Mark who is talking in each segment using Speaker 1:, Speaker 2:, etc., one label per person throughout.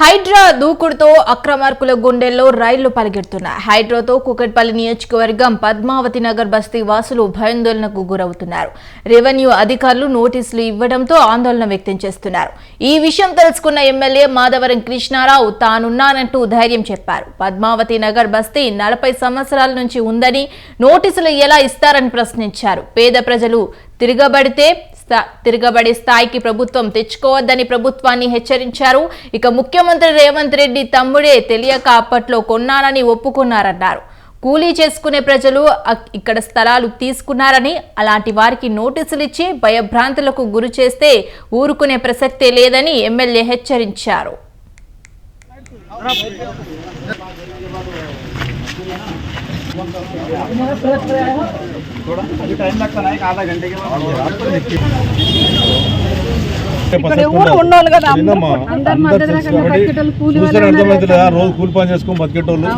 Speaker 1: హైడ్రా దూకుడుతో అక్రమార్కుల గుండెల్లో రైళ్ళు పరిగెడుతున్నాయి. హైడ్రాతో కుకట్పల్లి నియోజకవర్గం పద్మావతి నగర్ బస్తీ వాసులు భయాందోళనకు గురవుతున్నారు. రెవెన్యూ అధికారులు నోటీసులు ఇవ్వడంతో ఆందోళన వ్యక్తం చేస్తున్నారు. ఈ విషయం తెలుసుకున్న ఎమ్మెల్యే మాధవరం కృష్ణారావు తానున్నానంటూ ధైర్యం చెప్పారు. పద్మావతి నగర్ బస్తీ నలభై సంవత్సరాల నుంచి ఉందని నోటీసులు ఎలా ఇస్తారని ప్రశ్నించారు. పేద ప్రజలు తిరగబడితే తిరగబడే స్థాయికి ప్రభుత్వం తెచ్చుకోవద్దని ప్రభుత్వాన్ని హెచ్చరించారు. ఇక ముఖ్యమంత్రి రేవంత్ రెడ్డి తమ్ముడే తెలియక అప్పట్లో కొన్నానని ఒప్పుకున్నారన్నారు. కూలీ చేసుకునే ప్రజలు ఇక్కడ స్థలాలు తీసుకున్నారని అలాంటి వారికి నోటీసులు ఇచ్చి భయభ్రాంతులకు గురి చేస్తే ఊరుకునే ప్రసక్తే లేదని ఎమ్మెల్యే హెచ్చరించారు.
Speaker 2: రోజు కూలి పని చేసుకొని బతికేటోళ్ళు.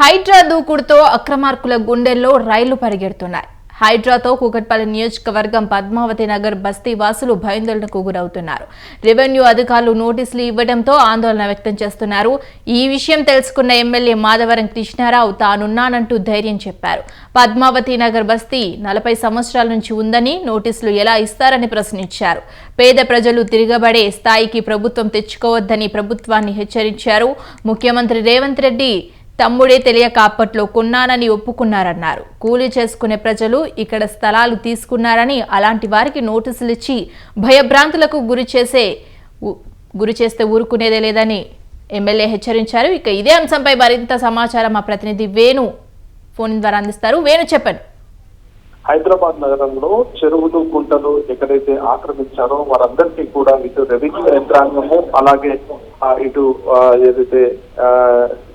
Speaker 1: హైడ్రా దూకుడుతో అక్రమార్కుల గుండెల్లో రైళ్ళు పరిగెడుతున్నాయి. హైడ్రాతో కూకట్పల్లి నియోజకవర్గం పద్మావతి నగర్ బస్తీ వాసులు భయాందోళనకు గురవుతున్నారు. రెవెన్యూ అధికారులు నోటీసులు ఇవ్వడంతో ఆందోళన వ్యక్తం చేస్తున్నారు. ఈ విషయం తెలుసుకున్న ఎమ్మెల్యే మాధవరం కృష్ణారావు తానున్నానంటూ ధైర్యం చెప్పారు. పద్మావతి నగర్ బస్తీ నలభై సంవత్సరాల నుంచి ఉందని నోటీసులు ఎలా ఇస్తారని ప్రశ్నించారు. పేద ప్రజలు తిరగబడే స్థాయికి ప్రభుత్వం తెచ్చుకోవద్దని ప్రభుత్వాన్ని హెచ్చరించారు. ముఖ్యమంత్రి రేవంత్ రెడ్డి తమ్ముడే తెలియక అప్పట్లో కొన్నానని ఒప్పుకున్నారన్నారు. కూలీ చేసుకునే ప్రజలు ఇక్కడ స్థలాలు తీసుకున్నారని అలాంటి వారికి నోటీసులు ఇచ్చి భయభ్రాంతులకు గురి చేసే గురి చేస్తే ఊరుకునేదే లేదని ఎమ్మెల్యే హెచ్చరించారు. ఇక ఇదే అంశంపై మరింత సమాచారం మా ప్రతినిధి వేణు ఫోన్ ద్వారా అందిస్తారు. వేణు చెప్పండి.
Speaker 3: హైదరాబాద్ నగరంలో చెరువులు గుంటలు ఎక్కడైతే ఆక్రమించారో వారందరికీ కూడా ఇటు రెవెన్యూ యంత్రాంగము అలాగే ఇటు ఆ, ఏదైతే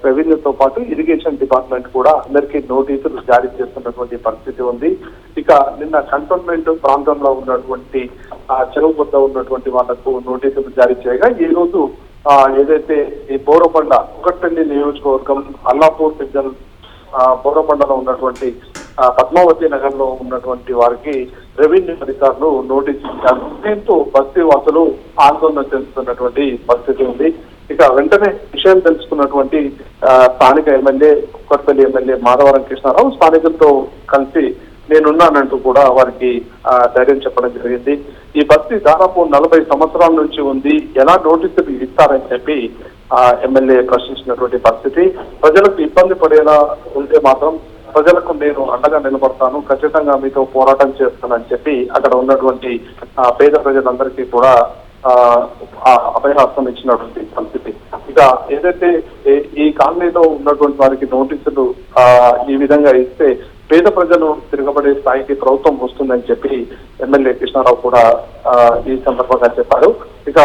Speaker 3: రెవెన్యూతో పాటు ఇరిగేషన్ డిపార్ట్మెంట్ కూడా అందరికీ నోటీసులు జారీ చేస్తున్నటువంటి పరిస్థితి ఉంది. ఇక నిన్న కంటోన్మెంట్ ప్రాంతంలో ఉన్నటువంటి చెరువు వద్ద ఉన్నటువంటి వాళ్ళకు నోటీసులు జారీ చేయగా ఈ రోజు ఏదైతే ఈ బోరబండ ఒకటండి నియోజకవర్గం అల్లాపూర్ డివిజన్ ఆ, బోరబండలో ఉన్నటువంటి పద్మావతి నగర్లో ఉన్నటువంటి వారికి రెవెన్యూ అధికారులు నోటీస్ ఇచ్చారు. దీంతో బస్తీ వాసులు ఆందోళన చెందుతున్నటువంటి పరిస్థితి ఉంది. ఇక వెంటనే విషయం తెలుసుకున్నటువంటి స్థానిక ఎమ్మెల్యే కొత్తపల్లి ఎమ్మెల్యే మాధవరం కృష్ణారావు స్థానికులతో కలిసి నేనున్నానంటూ కూడా వారికి ధైర్యం చెప్పడం జరిగింది. ఈ బస్తీ దాదాపు నలభై సంవత్సరాల నుంచి ఉంది. ఎలా నోటీసులు ఇస్తారని చెప్పి ఎమ్మెల్యే ప్రశ్నించినటువంటి పరిస్థితి. ప్రజలకు ఇబ్బంది పడేలా ఉంటే మాత్రం ప్రజలకు నేను అండగా నిలబడతాను ఖచ్చితంగా మీతో పోరాటం చేస్తానని చెప్పి అక్కడ ఉన్నటువంటి పేద ప్రజలందరికీ కూడా అభయహస్తం ఇచ్చినటువంటి పరిస్థితి. ఇక ఏదైతే ఈ కాలనీలో ఉన్నటువంటి వారికి నోటీసులు ఈ విధంగా ఇస్తే పేద ప్రజలు తిరగబడే స్థాయికి ప్రభుత్వం వస్తుందని చెప్పి ఎమ్మెల్యే కృష్ణారావు కూడా ఈ సందర్భంగా చెప్పారు. ఇక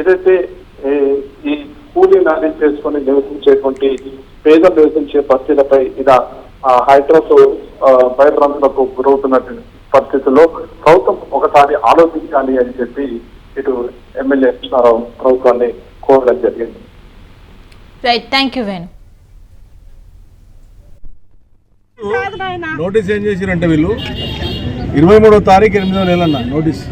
Speaker 3: ఏదైతే ఈ కూలీ నాణ్యం చేసుకొని నివసించేటువంటి పేద నివసించే పరిస్థితులపై ఇలా హైదరాబాద్ భయభ్రాంతులకు గురవుతున్నటువంటి పరిస్థితుల్లో ప్రభుత్వం ఒకసారి ఆలోచించాలి అని చెప్పి ఇటు ఎమ్మెల్యే కృష్ణారావు ప్రభుత్వాన్ని కోరడం జరిగింది.
Speaker 1: Right thank you Venu
Speaker 2: notice ఏం చేసిరంటే వీళ్ళు? ఇరవై మూడో తారీఖు ఎనిమిదో నెలన్న నోటీస్.